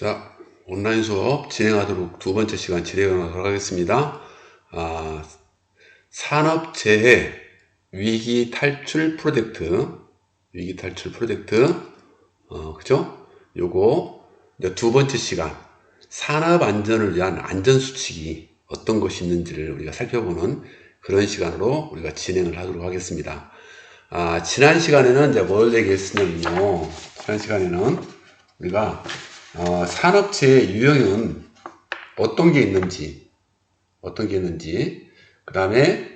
자, 온라인 수업 진행하도록 두 번째 시간 진행하도록 하겠습니다. 아, 산업재해 위기 탈출 프로젝트, 위기 탈출 프로젝트, 어, 그죠? 요거 두 번째 시간, 산업 안전을 위한 안전 수칙이 어떤 것이 있는지를 우리가 살펴보는 그런 시간으로 우리가 진행을 하도록 하겠습니다. 아, 지난 시간에는 이제 뭘 얘기했으냐면요. 지난 시간에는 우리가 어, 산업체의 유형은 어떤 게 있는지, 어떤 게 있는지, 그 다음에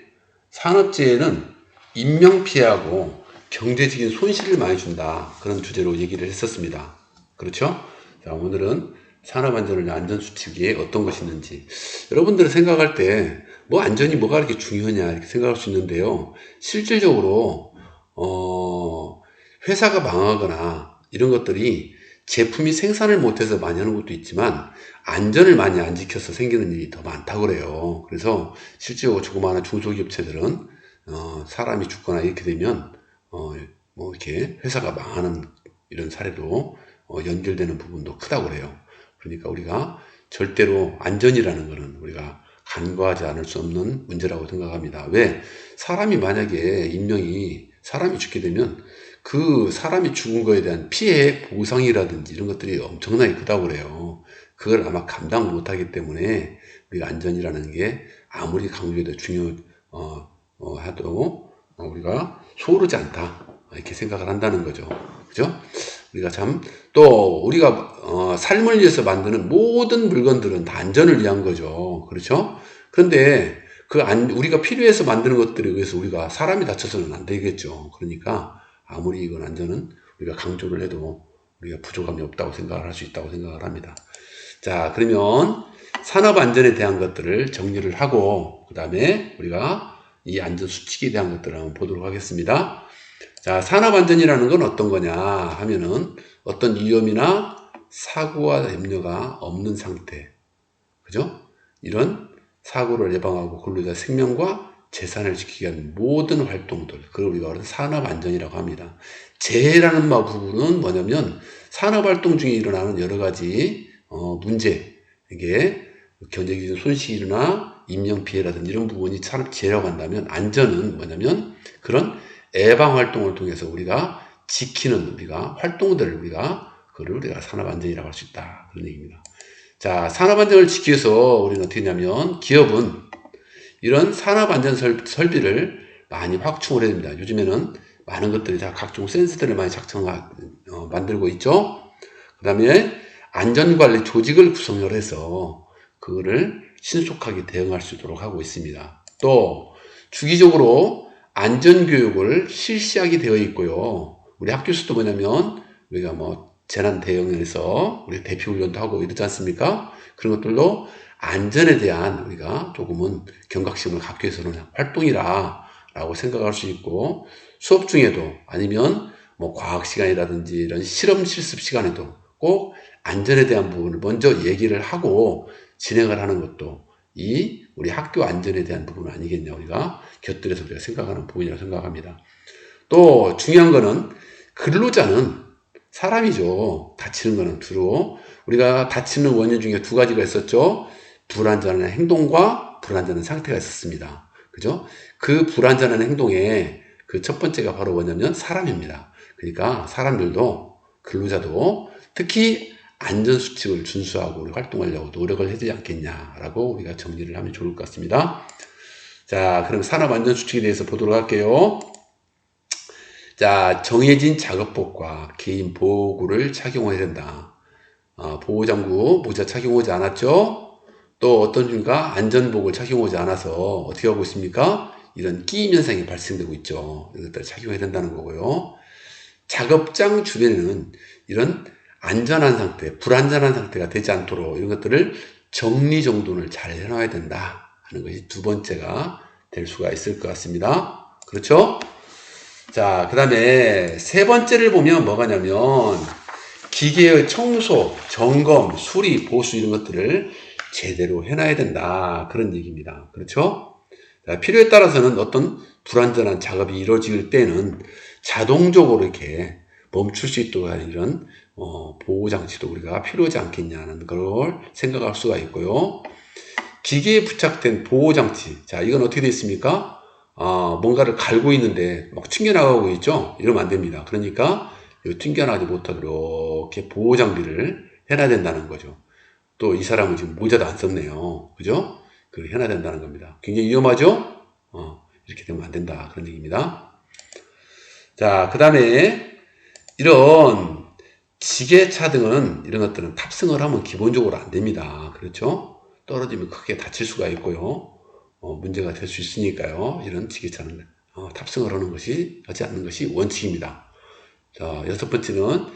산업재해는 인명피해하고 경제적인 손실을 많이 준다. 그런 주제로 얘기를 했었습니다. 그렇죠? 자, 오늘은 산업안전을 안전수칙에 어떤 것이 있는지. 여러분들이 생각할 때, 뭐 안전이 뭐가 이렇게 중요하냐, 이렇게 생각할 수 있는데요. 실질적으로, 어, 회사가 망하거나 이런 것들이 제품이 생산을 못해서 많이 하는 것도 있지만 안전을 많이 안 지켜서 생기는 일이 더 많다고 그래요. 그래서 실제로 조그마한 중소기업체들은 어, 사람이 죽거나 이렇게 되면 어, 뭐 이렇게 회사가 망하는 이런 사례도 어, 연결되는 부분도 크다고 그래요. 그러니까 우리가 절대로 안전이라는 것은 우리가 간과하지 않을 수 없는 문제라고 생각합니다. 왜? 사람이 만약에 인명이 사람이 죽게 되면 그 사람이 죽은 거에 대한 피해 보상이라든지 이런 것들이 엄청나게 크다고 그래요. 그걸 아마 감당 못하기 때문에 우리가 안전이라는 게 아무리 강조해도 중요 어, 어, 하도 어, 우리가 소르지 않다 이렇게 생각을 한다는 거죠. 그죠? 우리가 참 또 우리가 어, 삶을 위해서 만드는 모든 물건들은 다 안전을 위한 거죠. 그렇죠? 그런데 그 안, 우리가 필요해서 만드는 것들에 의해서 우리가 사람이 다쳐서는 안 되겠죠. 그러니까 아무리 이건 안전은 우리가 강조를 해도 우리가 부족함이 없다고 생각을 할 수 있다고 생각을 합니다. 자, 그러면 산업 안전에 대한 것들을 정리를 하고 그 다음에 우리가 이 안전 수칙에 대한 것들을 한번 보도록 하겠습니다. 자, 산업 안전이라는 건 어떤 거냐 하면은 어떤 위험이나 사고와 염려가 없는 상태. 그죠? 이런 사고를 예방하고 근로자 생명과 재산을 지키기 위한 모든 활동들, 그걸 우리가 말하는 산업 안전이라고 합니다. 재해라는 부분은 뭐냐면 산업 활동 중에 일어나는 여러 가지 어, 문제, 이게 경제적인 손실이나 인명 피해라든지 이런 부분이 산업 재해라고 한다면 안전은 뭐냐면 그런 예방 활동을 통해서 우리가 지키는 우리가 활동들을 우리가 그를 우리가 산업 안전이라고 할 수 있다 그런 얘기입니다. 자, 산업 안전을 지키기 위해서 우리는 어떻게 하냐면 기업은 이런 산업 안전 설비를 많이 확충을 해야 됩니다. 요즘에는 많은 것들이 다 각종 센서들을 많이 작성 어, 만들고 있죠. 그 다음에 안전관리 조직을 구성을 해서 그거를 신속하게 대응할 수 있도록 하고 있습니다. 또 주기적으로 안전교육을 실시하게 되어 있고요. 우리 학교에서도 뭐냐면 우리가 뭐 재난 대응에서 우리 대피 훈련도 하고 이러지 않습니까? 그런 것들로 안전에 대한 우리가 조금은 경각심을 갖기 위해서는 활동이라 라고 생각할 수 있고 수업 중에도 아니면 뭐 과학 시간이라든지 이런 실험 실습 시간에도 꼭 안전에 대한 부분을 먼저 얘기를 하고 진행을 하는 것도 이 우리 학교 안전에 대한 부분 아니겠냐 우리가 곁들여서 우리가 생각하는 부분이라고 생각합니다. 또 중요한 거는 근로자는 사람이죠. 다치는 거는 주로 우리가 다치는 원인 중에 두 가지가 있었죠. 불안전한 행동과 불안전한 상태가 있었습니다. 그죠? 그 불안전한 행동의 그 첫 번째가 바로 뭐냐면 사람입니다. 그러니까 사람들도 근로자도 특히 안전수칙을 준수하고 활동하려고 노력을 해야 되지 않겠냐라고 우리가 정리를 하면 좋을 것 같습니다. 자, 그럼 산업안전수칙에 대해서 보도록 할게요. 자, 정해진 작업복과 개인 보호구를 착용해야 된다. 어, 보호장구, 모자 착용하지 않았죠? 또 어떤 중가 안전복을 착용하지 않아서 어떻게 하고 있습니까? 이런 끼임 현상이 발생되고 있죠. 이것들 착용해야 된다는 거고요. 작업장 주변에는 이런 안전한 상태, 불안전한 상태가 되지 않도록 이런 것들을 정리 정돈을 잘 해놔야 된다 하는 것이 두 번째가 될 수가 있을 것 같습니다. 그렇죠? 자, 그 다음에 세 번째를 보면 뭐가냐면 기계의 청소, 점검, 수리, 보수 이런 것들을 제대로 해놔야 된다. 그런 얘기입니다. 그렇죠? 자, 필요에 따라서는 어떤 불완전한 작업이 이루어질 때는 자동적으로 이렇게 멈출 수 있도록 하는 이런 어, 보호 장치도 우리가 필요하지 않겠냐는 걸 생각할 수가 있고요. 기계에 부착된 보호 장치. 자, 이건 어떻게 되어 있습니까? 아, 뭔가를 갈고 있는데 막 튕겨나가고 있죠? 이러면 안 됩니다. 그러니까 이 튕겨나가지 못하도록 이렇게 보호 장비를 해놔야 된다는 거죠. 또 이 사람은 지금 모자도 안 썼네요. 그죠? 그걸 해놔야 된다는 겁니다. 굉장히 위험하죠? 어, 이렇게 되면 안 된다. 그런 얘기입니다. 자, 그 다음에 이런 지게차 등은 이런 것들은 탑승을 하면 기본적으로 안 됩니다. 그렇죠? 떨어지면 크게 다칠 수가 있고요. 어, 문제가 될 수 있으니까요. 이런 지게차는 어, 탑승을 하는 것이 하지 않는 것이 원칙입니다. 자, 여섯 번째는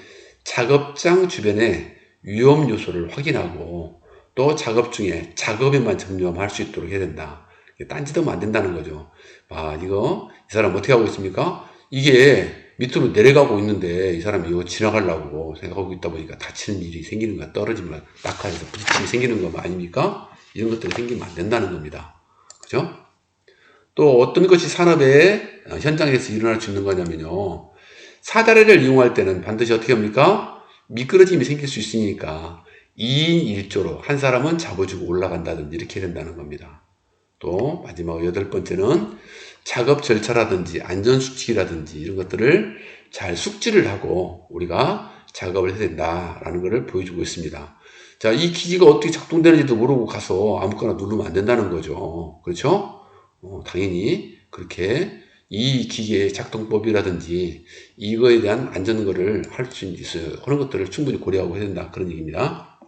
작업장 주변에 위험 요소를 확인하고 또 작업 중에 작업에만 점검할 수 있도록 해야 된다. 딴짓하면 안 된다는 거죠. 아, 이거 이 사람 어떻게 하고 있습니까? 이게 밑으로 내려가고 있는데 이 사람이 이거 지나가려고 생각하고 있다 보니까 다치는 일이 생기는 거야. 떨어지면 낙하해서 부딪힘이 생기는 거 아닙니까? 이런 것들이 생기면 안 된다는 겁니다. 그죠? 또 어떤 것이 산업의 현장에서 일어날 수 있는 거냐면요. 사다리를 이용할 때는 반드시 어떻게 합니까? 미끄러짐이 생길 수 있으니까 2인 1조로 한 사람은 잡아주고 올라간다든지 이렇게 된다는 겁니다. 또 마지막 여덟 번째는 작업 절차라든지 안전수칙이라든지 이런 것들을 잘 숙지를 하고 우리가 작업을 해야 된다라는 것을 보여주고 있습니다. 자, 이 기기가 어떻게 작동되는지도 모르고 가서 아무거나 누르면 안 된다는 거죠. 그렇죠? 어, 당연히 그렇게 이 기계의 작동법이라든지 이거에 대한 안전거를 할 수 있어요. 그런 것들을 충분히 고려하고 해야 된다. 그런 얘기입니다.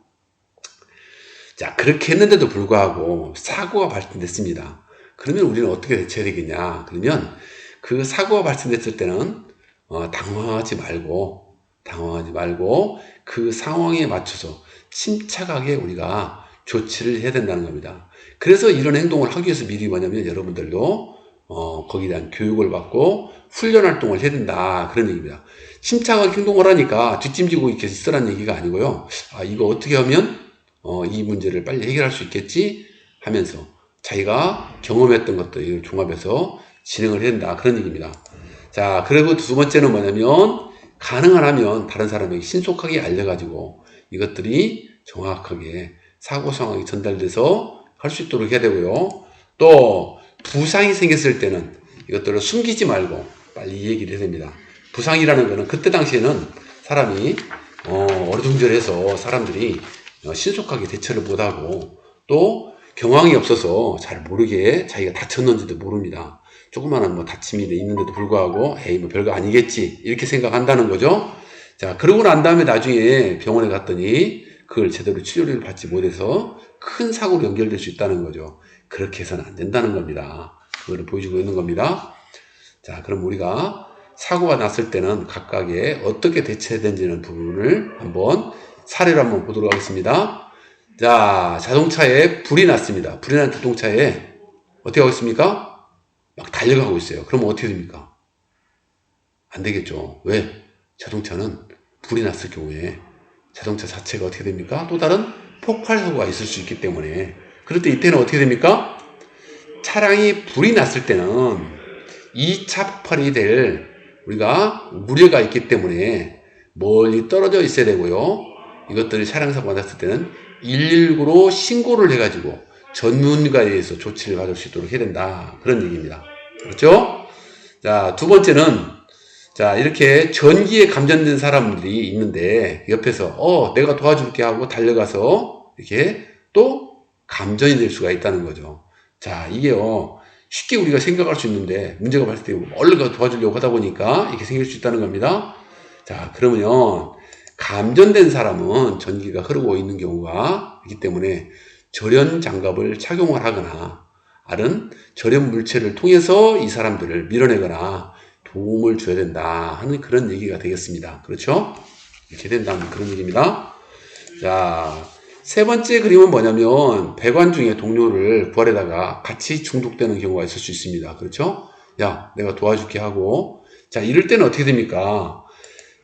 자, 그렇게 했는데도 불구하고 사고가 발생됐습니다. 그러면 우리는 어떻게 대처해야 되겠냐? 그러면 그 사고가 발생됐을 때는 어, 당황하지 말고 당황하지 말고 그 상황에 맞춰서 침착하게 우리가 조치를 해야 된다는 겁니다. 그래서 이런 행동을 하기 위해서 미리 뭐냐면 여러분들도 어, 거기에 대한 교육을 받고 훈련 활동을 해야 된다. 그런 얘기입니다. 침착하게 행동을 하니까 뒷짐지고 이렇게 있으라는 얘기가 아니고요. 아, 이거 어떻게 하면 어, 이 문제를 빨리 해결할 수 있겠지 하면서 자기가 경험했던 것들을 종합해서 진행을 해야 된다. 그런 얘기입니다. 자, 그리고 두 번째는 뭐냐면 가능하면 다른 사람에게 신속하게 알려가지고 이것들이 정확하게 사고 상황이 전달돼서 할 수 있도록 해야 되고요. 또 부상이 생겼을 때는 이것들을 숨기지 말고 빨리 얘기를 해야 됩니다. 부상이라는 거는 그때 당시에는 사람이 어, 어리둥절해서 사람들이 어, 신속하게 대처를 못하고 또 경황이 없어서 잘 모르게 자기가 다쳤는지도 모릅니다. 조그마한 뭐 다침이 있는데도 불구하고 에이 뭐 별거 아니겠지 이렇게 생각한다는 거죠. 자 그러고 난 다음에 나중에 병원에 갔더니 그걸 제대로 치료를 받지 못해서 큰 사고로 연결될 수 있다는 거죠. 그렇게 해서는 안 된다는 겁니다. 그거를 보여주고 있는 겁니다. 자 그럼 우리가 사고가 났을 때는 각각의 어떻게 대처해야 되는지는 부분을 한번 사례를 한번 보도록 하겠습니다. 자, 자동차에 불이 났습니다. 불이 난 자동차에 어떻게 하고 있습니까? 막 달려가고 있어요. 그러면 어떻게 됩니까? 안 되겠죠. 왜? 자동차는 불이 났을 경우에 자동차 자체가 어떻게 됩니까? 또 다른 폭발 사고가 있을 수 있기 때문에 그럴 때 이때는 어떻게 됩니까? 차량이 불이 났을 때는 2차 폭발이 될 우리가 우려가 있기 때문에 멀리 떨어져 있어야 되고요. 이것들이 차량 사고가 났을 때는 119로 신고를 해가지고 전문가에 의해서 조치를 받을 수 있도록 해야 된다. 그런 얘기입니다. 그렇죠? 자, 두 번째는 자, 이렇게 전기에 감전된 사람들이 있는데 옆에서 어, 내가 도와줄게 하고 달려가서 이렇게 또 감전이 될 수가 있다는 거죠. 자, 이게요. 쉽게 우리가 생각할 수 있는데 문제가 발생되고 얼른 가 도와주려고 하다 보니까 이렇게 생길 수 있다는 겁니다. 자, 그러면 감전된 사람은 전기가 흐르고 있는 경우가 있기 때문에 절연 장갑을 착용을 하거나 다른 절연 물체를 통해서 이 사람들을 밀어내거나 도움을 줘야 된다 하는 그런 얘기가 되겠습니다. 그렇죠? 이렇게 된다는 그런 얘기입니다. 자, 세 번째 그림은 뭐냐면 배관 중에 동료를 구하려다가 같이 중독되는 경우가 있을 수 있습니다. 그렇죠? 야, 내가 도와줄게 하고 자, 이럴 때는 어떻게 됩니까?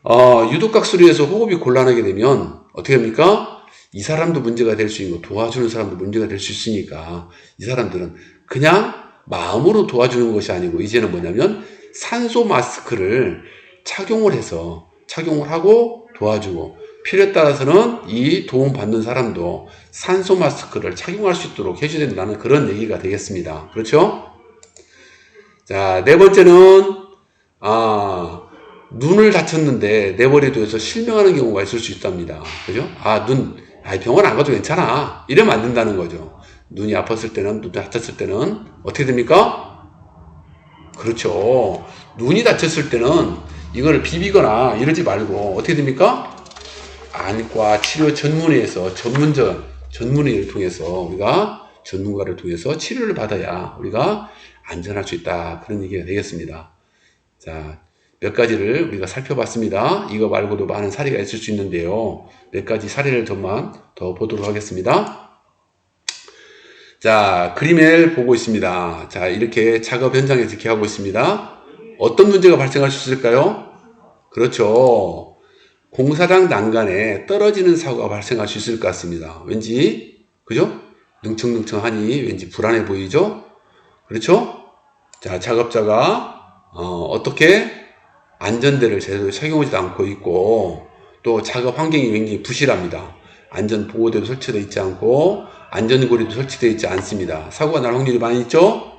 어, 유독각수리에서 호흡이 곤란하게 되면 어떻게 합니까? 이 사람도 문제가 될 수 있고 도와주는 사람도 문제가 될 수 있으니까 이 사람들은 그냥 마음으로 도와주는 것이 아니고 이제는 뭐냐면 산소 마스크를 착용을 해서 착용을 하고 도와주고 필요에 따라서는 이 도움 받는 사람도 산소 마스크를 착용할 수 있도록 해줘야 된다는 그런 얘기가 되겠습니다. 그렇죠? 자, 네 번째는 아, 눈을 다쳤는데 내버려둬서 실명하는 경우가 있을 수 있답니다. 그죠? 아, 눈, 아, 병원 안 가도 괜찮아. 이러면 안 된다는 거죠. 눈이 아팠을 때는, 눈이 다쳤을 때는 어떻게 됩니까? 그렇죠. 눈이 다쳤을 때는 이걸 비비거나 이러지 말고 어떻게 됩니까? 안과 치료 전문의에서 전문적, 전문의를 통해서 우리가 전문가를 통해서 치료를 받아야 우리가 안전할 수 있다. 그런 얘기가 되겠습니다. 자, 몇 가지를 우리가 살펴봤습니다. 이거 말고도 많은 사례가 있을 수 있는데요. 몇 가지 사례를 좀만 더 보도록 하겠습니다. 자, 그림을 보고 있습니다. 자, 이렇게 작업 현장에서 이렇게 하고 있습니다. 어떤 문제가 발생할 수 있을까요? 그렇죠. 공사장 난간에 떨어지는 사고가 발생할 수 있을 것 같습니다. 왠지, 그죠? 능청능청하니 왠지 불안해 보이죠? 그렇죠? 자, 작업자가, 어, 떻게 안전대를 제대로 착용하지도 않고 있고, 또 작업 환경이 굉장히 부실합니다. 안전 보호대도 설치되어 있지 않고, 안전고리도 설치되어 있지 않습니다. 사고가 날 확률이 많이 있죠?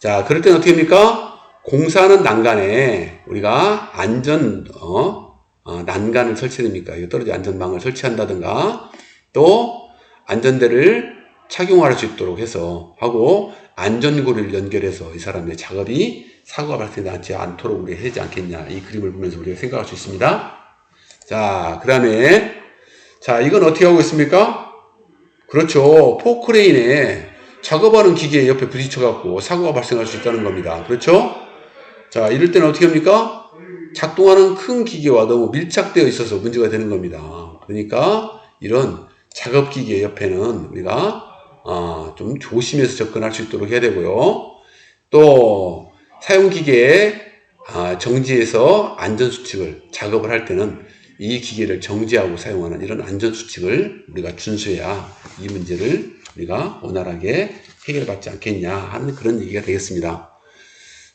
자, 그럴 때는 어떻게 합니까? 공사하는 난간에 우리가 안전, 어, 어, 난간을 설치됩니까? 떨어지 안전망을 설치한다든가, 또 안전대를 착용할 수 있도록 해서 하고, 안전고리를 연결해서 이 사람의 작업이 사고가 발생하지 않도록 우리 하지 않겠냐. 이 그림을 보면서 우리가 생각할 수 있습니다. 자, 그 다음에, 자, 이건 어떻게 하고 있습니까? 그렇죠. 포크레인에 작업하는 기계 옆에 부딪혀갖고 사고가 발생할 수 있다는 겁니다. 그렇죠? 자, 이럴 때는 어떻게 합니까? 작동하는 큰 기계와 너무 밀착되어 있어서 문제가 되는 겁니다. 그러니까 이런 작업 기계 옆에는 우리가 아, 좀 조심해서 접근할 수 있도록 해야 되고요. 또 사용 기계에 아, 정지해서 안전 수칙을 작업을 할 때는 이 기계를 정지하고 사용하는 이런 안전 수칙을 우리가 준수해야 이 문제를 우리가 원활하게 해결받지 않겠냐 하는 그런 얘기가 되겠습니다.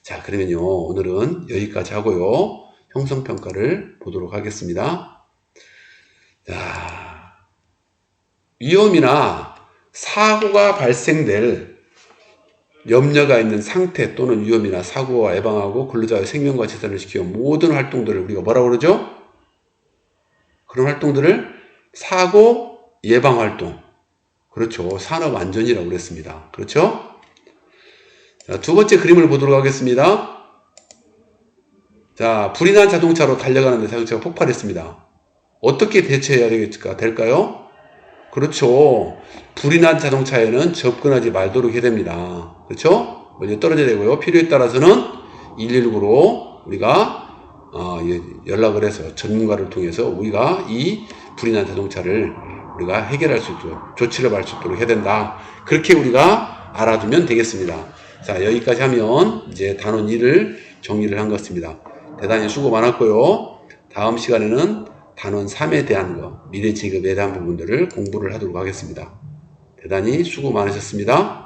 자, 그러면요. 오늘은 여기까지 하고요. 형성평가를 보도록 하겠습니다. 자, 위험이나 사고가 발생될 염려가 있는 상태 또는 위험이나 사고와 예방하고 근로자의 생명과 재산을 지키는 모든 활동들을 우리가 뭐라고 그러죠? 그런 활동들을 사고 예방 활동. 그렇죠. 산업 안전이라고 그랬습니다. 그렇죠? 자, 두 번째 그림을 보도록 하겠습니다. 자, 불이 난 자동차로 달려가는데 자동차가 폭발했습니다. 어떻게 대처해야 되겠까, 될까요? 그렇죠. 불이 난 자동차에는 접근하지 말도록 해야 됩니다. 그렇죠? 먼저 떨어져야 되고요. 필요에 따라서는 119로 우리가 어, 예, 연락을 해서 전문가를 통해서 우리가 이 불이 난 자동차를 우리가 해결할 수 있도록 조치를 받을 수 있도록 해야 된다. 그렇게 우리가 알아두면 되겠습니다. 자, 여기까지 하면 이제 단원 1을 정리를 한 것입니다. 대단히 수고 많았고요. 다음 시간에는 단원 3에 대한 거, 미래 지급에 대한 부분들을 공부를 하도록 하겠습니다. 대단히 수고 많으셨습니다.